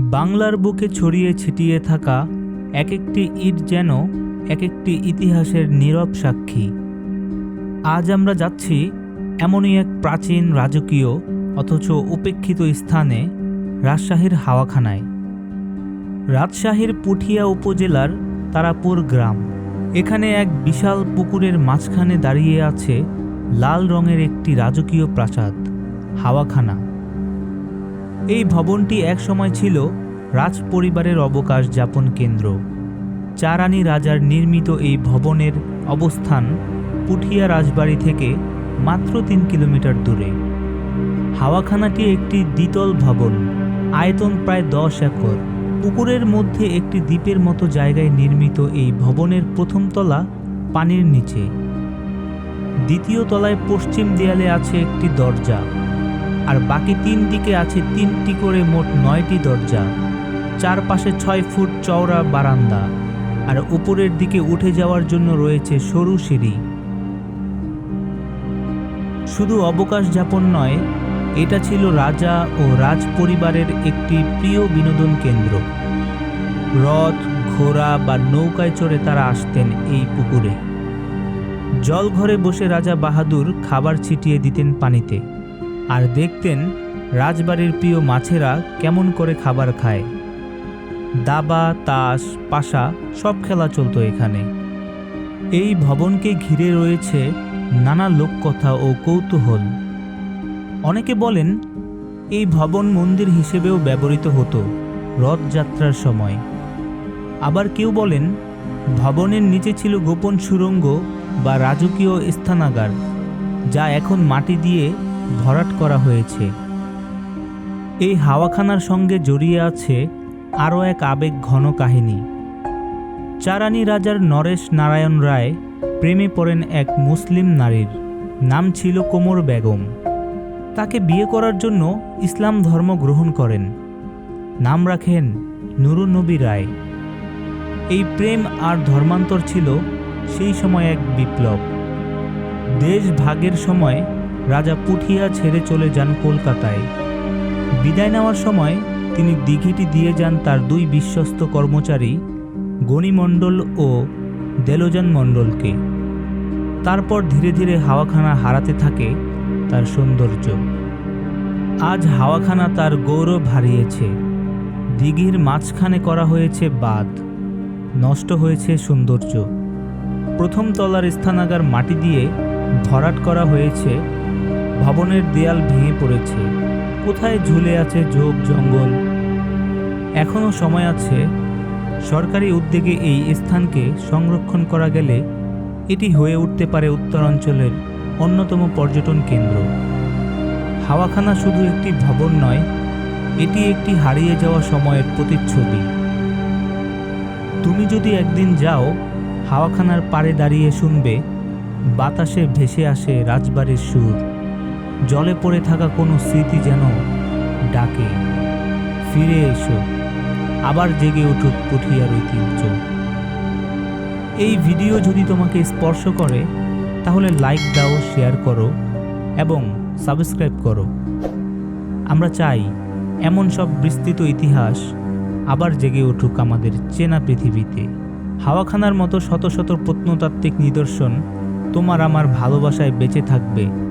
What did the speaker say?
বাংলার বুকে ছড়িয়ে ছিটিয়ে থাকা এক একটি ইট যেন এক একটি ইতিহাসের নীরব সাক্ষী। আজ আমরা যাচ্ছি এমনই এক প্রাচীন রাজকীয় অথচ উপেক্ষিত স্থানে রাজশাহীর হাওয়াখানায়। রাজশাহীর পুঠিয়া উপজেলার তারাপুর গ্রাম। এখানে এক বিশাল পুকুরের মাঝখানে দাঁড়িয়ে আছে লাল রঙের একটি রাজকীয় প্রাসাদ, হাওয়াখানা। এই ভবনটি একসময় ছিল রাজ পরিবারের অবকাশ যাপন কেন্দ্র। চারানি রাজার নির্মিত এই ভবনের অবস্থান পুঠিয়া রাজবাড়ি থেকে মাত্র তিন কিলোমিটার দূরে। হাওয়াখানাটি একটি দ্বিতল ভবন, আয়তন প্রায় দশ একর। পুকুরের মধ্যে একটি দ্বীপের মতো জায়গায় নির্মিত এই ভবনের প্রথম তলা পানির নিচে। দ্বিতীয় তলায় পশ্চিম দেয়ালে আছে একটি দরজা। আর বাকি তিন দিকে আছে তিনটি করে মোট নয়টি দরজা। চারপাশে ছয় ফুট চওড়া বারান্দা। আর উপরের দিকে উঠে যাওয়ার জন্য রয়েছে সরু সিঁড়ি। শুধু অবকাশ যাপন নয়, এটা ছিল রাজা ও রাজ পরিবারের একটি প্রিয় বিনোদন কেন্দ্র। রথ, ঘোড়া বা নৌকায় চড়ে তারা আসতেন এই পুকুরে। জলঘরে বসে রাজা বাহাদুর খাবার ছিটিয়ে দিতেন পানিতে। আর দেখতেন রাজবাড়ির প্রিয় মাছেরা কেমন করে খাবার খায়। দাবা, তাস, পাশা সব খেলা চলতো এখানে। এই ভবনকে ঘিরে রয়েছে নানা লোককথা ও কৌতূহল। অনেকে বলেন, এই ভবন মন্দির হিসেবেও ব্যবহৃত হতো রথযাত্রার সময়। আবার কেউ বলেন, ভবনের নিচে ছিল গোপন সুড়ঙ্গ বা রাজকীয় স্থানাগার, যা এখন মাটি দিয়ে ভরাট করা হয়েছে। এই হাওয়াখানার সঙ্গে জড়িয়ে আছে আরও এক আবেগ ঘন কাহিনী। চারানি রাজার নরেশ নারায়ণ রায় প্রেমে পড়েন এক মুসলিম নারীর, নাম ছিল কোমর বেগম। তাকে বিয়ে করার জন্য ইসলাম ধর্ম গ্রহণ করেন। নাম রাখেন নুরুনবী রায়। এই প্রেম আর ধর্মান্তর ছিল সেই সময় এক বিপ্লব। দেশ ভাগের সময় রাজা পুঠিয়া ছেড়ে চলে যান কলকাতায়। বিদায় নেওয়ার সময় তিনি দিঘিটি দিয়ে যান তার দুই বিশ্বস্ত কর্মচারী, গণিমণ্ডল ও দেলোজান মণ্ডলকে। তারপর ধীরে ধীরে হাওয়াখানা হারাতে থাকে তার সৌন্দর্য। আজ হাওয়াখানা তার গৌরব হারিয়েছে। দিঘির মাঝখানে করা হয়েছে বাঁধ। নষ্ট হয়েছে সৌন্দর্য। প্রথম তলার স্থানাগার মাটি দিয়ে ভরাট করা হয়েছে ভবনের দেয়াল ভেঙে পড়েছে। কোথায় ঝুলে আছে ঝোপ জঙ্গল? এখনও সময় আছে। সরকারি উদ্যোগে এই স্থানকে সংরক্ষণ করা গেলে এটি হয়ে উঠতে পারে উত্তরাঞ্চলের অন্যতম পর্যটন কেন্দ্র। হাওয়াখানা শুধু একটি ভবন নয়, এটি একটি হারিয়ে যাওয়া সময়ের প্রতিচ্ছবি। তুমি যদি একদিন যাও, হাওয়াখানার পাড়ে দাঁড়িয়ে শুনবে, বাতাসে ভেসে আসে রাজবাড়ির সুর। জলে পড়ে থাকা কোনো স্মৃতি যেন ডাকে। ফিরে এসো, আবার জেগে উঠুক পুঠিয়ার ঐতিহ্য। এই ভিডিও যদি তোমাকে স্পর্শ করে, তাহলে লাইক দাও, শেয়ার করো এবং সাবস্ক্রাইব করো। আমরা চাই এমন সব বিস্তৃত ইতিহাস আবার জেগে উঠুক আমাদের চেনা পৃথিবীতে। হাওয়াখানার মতো শত শত প্রত্নতাত্ত্বিক নিদর্শন তোমার আমার ভালোবাসায় বেঁচে থাকবে।